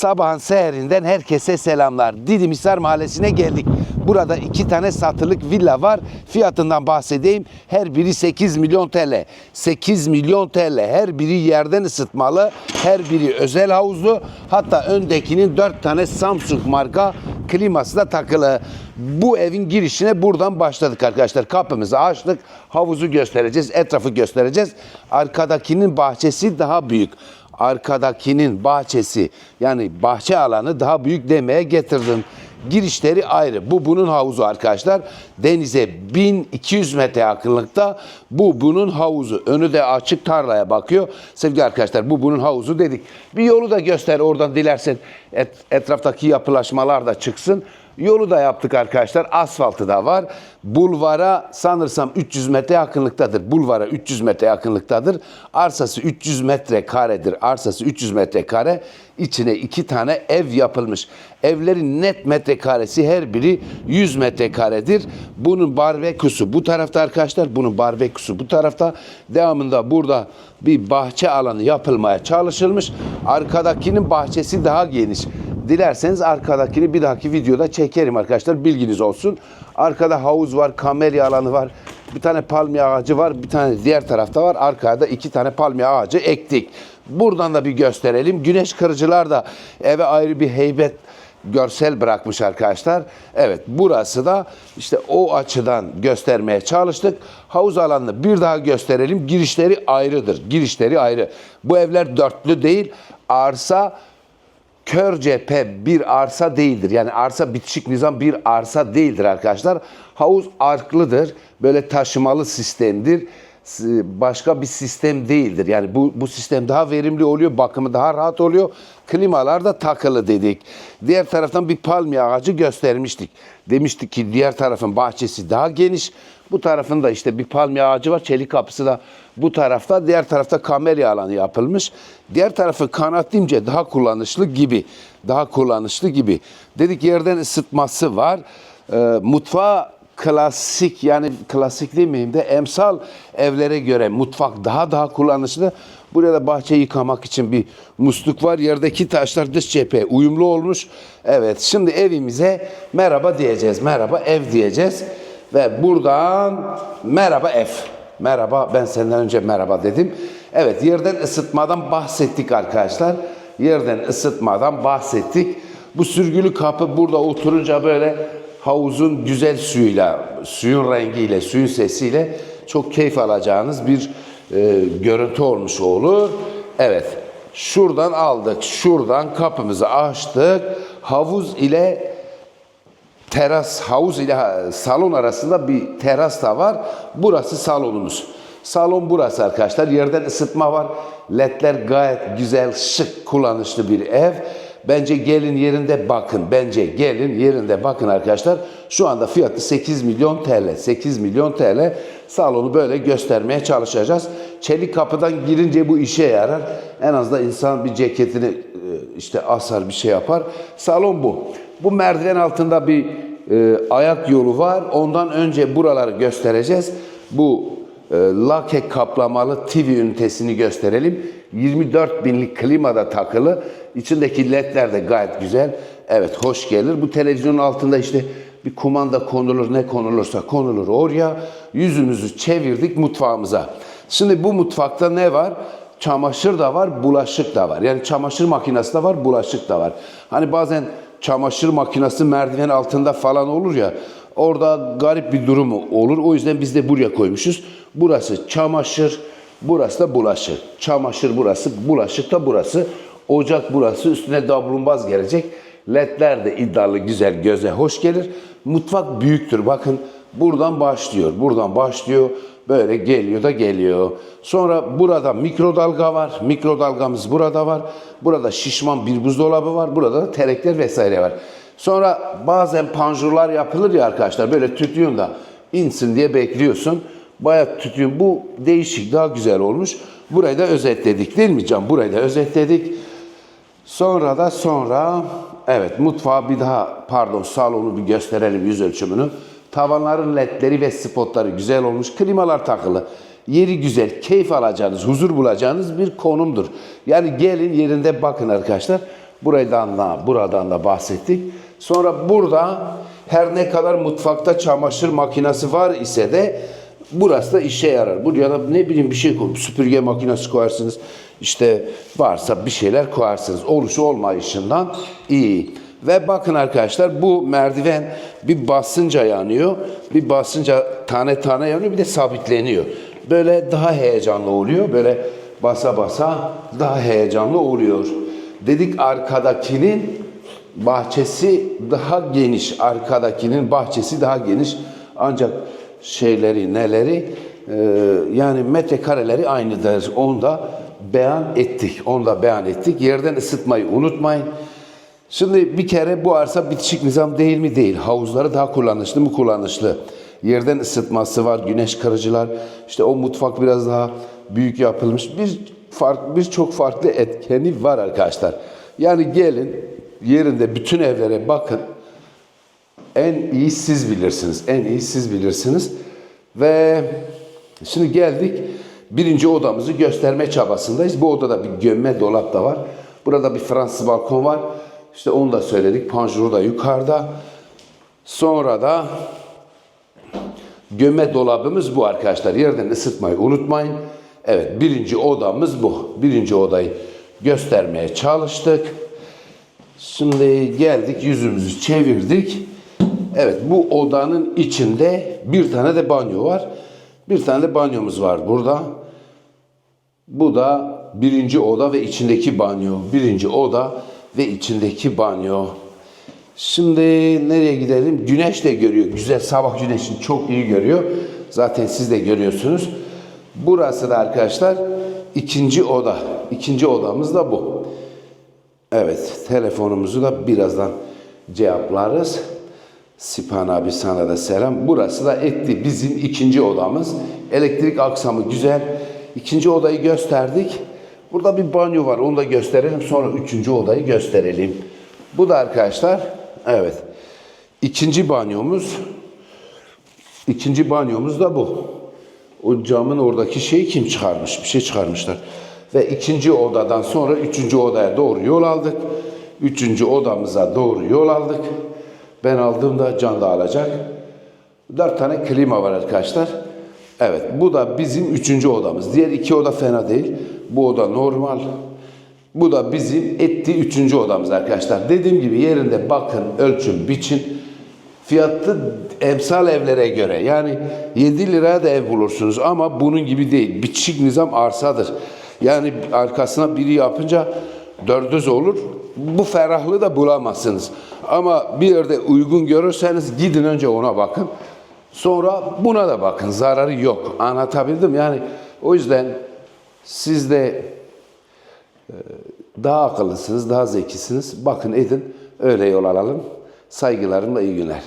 Sabahın seherinden herkese selamlar. Didimhisar Mahallesi'ne geldik. Burada iki tane satılık villa var. Fiyatından bahsedeyim. Her biri 8 milyon TL. 8 milyon TL. Her biri yerden ısıtmalı. Her biri özel havuzlu. Hatta öndekinin 4 tane Samsung marka kliması da takılı. Bu evin girişine buradan başladık arkadaşlar. Kapımızı açtık. Havuzu göstereceğiz. Etrafı göstereceğiz. Arkadakinin bahçesi daha büyük arkadakinin bahçesi yani bahçe alanı daha büyük demeye getirdim. Girişleri ayrı. Bu bunun havuzu arkadaşlar. Denize 1200 metre yakınlıkta bu bunun havuzu. Önü de açık tarlaya bakıyor. Sevgili arkadaşlar bu bunun havuzu dedik. Bir yolu da göster oradan dilersen et, etraftaki yapılaşmalar da çıksın. Yolu da yaptık arkadaşlar. Asfaltı da var. Bulvara sanırsam 300 metre yakınlıktadır. Bulvara 300 metre yakınlıktadır. Arsası 300 metre karedir. Arsası 300 metre kare. İçine iki tane ev yapılmış. Evlerin net metrekaresi her biri 100 metrekaredir. Bunun barbeküsü bu tarafta arkadaşlar. Bunun barbeküsü bu tarafta. Devamında burada bir bahçe alanı yapılmaya çalışılmış. Arkadakinin bahçesi daha geniş. Dilerseniz arkadakini bir dahaki videoda çekerim arkadaşlar. Bilginiz olsun. Arkada havuz var, kamelya alanı var. Bir tane palmiye ağacı var, bir tane diğer tarafta var. Arkada iki tane palmiye ağacı ektik. Buradan da bir gösterelim. Güneş kırıcılar da eve ayrı bir heybet görsel bırakmış arkadaşlar. Evet burası da işte o açıdan göstermeye çalıştık. Havuz alanını bir daha gösterelim. Girişleri ayrıdır. Girişleri ayrı. Bu evler dörtlü değil. Arsa kör cephe bir arsa değildir. Yani arsa bitişik nizam bir arsa değildir arkadaşlar. Havuz arklıdır. Böyle taşımalı sistemdir. Başka bir sistem değildir. Yani bu, bu sistem daha verimli oluyor. Bakımı daha rahat oluyor. Klimalar da takılı dedik. Diğer taraftan bir palmiye ağacı göstermiştik. Demiştik ki diğer tarafın bahçesi daha geniş. Bu tarafında işte bir palmiye ağacı var. Çelik kapısı da bu tarafta. Diğer tarafta kamelya alanı yapılmış. Diğer tarafı kanatlimce daha kullanışlı gibi. Daha kullanışlı gibi. Dedik yerden ısıtması var. Ee, mutfağı klasik yani klasik demeyeyim de emsal evlere göre mutfak daha daha kullanışlı. Buraya da bahçe yıkamak için bir musluk var. Yerdeki taşlar dış cepheye uyumlu olmuş. Evet şimdi evimize merhaba diyeceğiz. Merhaba ev diyeceğiz. Ve buradan merhaba ev. Merhaba ben senden önce merhaba dedim. Evet yerden ısıtmadan bahsettik arkadaşlar. Yerden ısıtmadan bahsettik. Bu sürgülü kapı burada oturunca böyle havuzun güzel suyuyla, suyun rengiyle, suyun sesiyle çok keyif alacağınız bir e, görüntü olmuş olur. Evet, şuradan aldık, şuradan kapımızı açtık. Havuz ile teras, havuz ile salon arasında bir teras da var. Burası salonumuz. Salon burası arkadaşlar. Yerden ısıtma var. Ledler gayet güzel, şık, kullanışlı bir ev. Bence gelin yerinde bakın. Bence gelin yerinde bakın arkadaşlar. Şu anda fiyatı 8 milyon TL. 8 milyon TL. Salonu böyle göstermeye çalışacağız. Çelik kapıdan girince bu işe yarar. En azından insan bir ceketini e, işte asar bir şey yapar. Salon bu. Bu merdiven altında bir e, ayak yolu var. Ondan önce buraları göstereceğiz. Bu lake kaplamalı TV ünitesini gösterelim. 24 binlik klima da takılı. İçindeki ledler de gayet güzel. Evet hoş gelir. Bu televizyonun altında işte bir kumanda konulur ne konulursa konulur oraya. Yüzümüzü çevirdik mutfağımıza. Şimdi bu mutfakta ne var? Çamaşır da var, bulaşık da var. Yani çamaşır makinesi de var, bulaşık da var. Hani bazen çamaşır makinesi merdiven altında falan olur ya. Orada garip bir durum olur. O yüzden biz de buraya koymuşuz. Burası çamaşır, burası da bulaşık. Çamaşır burası, bulaşık da burası. Ocak burası, üstüne dablumbaz gelecek. Ledler de iddialı, güzel, göze hoş gelir. Mutfak büyüktür. Bakın buradan başlıyor, buradan başlıyor. Böyle geliyor da geliyor. Sonra burada mikrodalga var. Mikrodalgamız burada var. Burada şişman bir buzdolabı var. Burada da terekler vesaire var. Sonra bazen panjurlar yapılır ya arkadaşlar. Böyle tütüyorsun da insin diye bekliyorsun. Bayağı tütüyorsun. Bu değişik, daha güzel olmuş. Burayı da özetledik değil mi Can? Burayı da özetledik. Sonra da sonra evet mutfağı bir daha pardon salonu bir gösterelim yüz ölçümünü. Tavanların ledleri ve spotları güzel olmuş. Klimalar takılı. Yeri güzel, keyif alacağınız, huzur bulacağınız bir konumdur. Yani gelin yerinde bakın arkadaşlar. Buradan da buradan da bahsettik. Sonra burada her ne kadar mutfakta çamaşır makinesi var ise de burası da işe yarar. Buraya da ne bileyim bir şey koy, süpürge makinesi koyarsınız. İşte varsa bir şeyler koyarsınız. Oluşu olmayışından iyi. Ve bakın arkadaşlar bu merdiven bir basınca yanıyor. Bir basınca tane tane yanıyor bir de sabitleniyor. Böyle daha heyecanlı oluyor. Böyle basa basa daha heyecanlı oluyor. Dedik arkadakinin bahçesi daha geniş. Arkadakinin bahçesi daha geniş. Ancak şeyleri neleri e, yani metrekareleri aynıdır. Onu da beyan ettik. Onu da beyan ettik. Yerden ısıtmayı unutmayın. Şimdi bir kere bu arsa bitişik nizam değil mi? Değil. Havuzları daha kullanışlı mı? Kullanışlı. Yerden ısıtması var, güneş kırıcılar. İşte o mutfak biraz daha büyük yapılmış. Bir fark, birçok farklı etkeni var arkadaşlar. Yani gelin yerinde bütün evlere bakın. En iyi siz bilirsiniz. En iyi siz bilirsiniz. Ve şimdi geldik birinci odamızı gösterme çabasındayız. Bu odada bir gömme dolap da var. Burada bir Fransız balkon var. İşte onu da söyledik. Panjuru da yukarıda. Sonra da gömme dolabımız bu arkadaşlar. Yerden ısıtmayı unutmayın. Evet birinci odamız bu. Birinci odayı göstermeye çalıştık. Şimdi geldik yüzümüzü çevirdik. Evet bu odanın içinde bir tane de banyo var. Bir tane de banyomuz var burada. Bu da birinci oda ve içindeki banyo. Birinci oda ve içindeki banyo. Şimdi nereye gidelim? Güneş de görüyor. Güzel sabah güneşini çok iyi görüyor. Zaten siz de görüyorsunuz. Burası da arkadaşlar ikinci oda. İkinci odamız da bu. Evet, telefonumuzu da birazdan cevaplarız. Sipan abi sana da selam. Burası da etti bizim ikinci odamız. Elektrik aksamı güzel. İkinci odayı gösterdik. Burada bir banyo var. Onu da gösterelim. Sonra üçüncü odayı gösterelim. Bu da arkadaşlar, evet. İkinci banyomuz. İkinci banyomuz da bu. O camın oradaki şeyi kim çıkarmış? Bir şey çıkarmışlar. Ve ikinci odadan sonra üçüncü odaya doğru yol aldık. Üçüncü odamıza doğru yol aldık. Ben aldığımda can da alacak. Dört tane klima var arkadaşlar. Evet bu da bizim üçüncü odamız. Diğer iki oda fena değil. Bu oda normal. Bu da bizim ettiği üçüncü odamız arkadaşlar. Dediğim gibi yerinde bakın, ölçün, biçin. Fiyatı emsal evlere göre. Yani 7 liraya da ev bulursunuz ama bunun gibi değil. Bitişik nizam arsadır. Yani arkasına biri yapınca dördüz olur. Bu ferahlığı da bulamazsınız. Ama bir yerde uygun görürseniz gidin önce ona bakın. Sonra buna da bakın. Zararı yok. Anlatabildim. Yani o yüzden siz de e, daha akıllısınız, daha zekisiniz. Bakın edin. Öyle yol alalım. Saygılarımla iyi günler.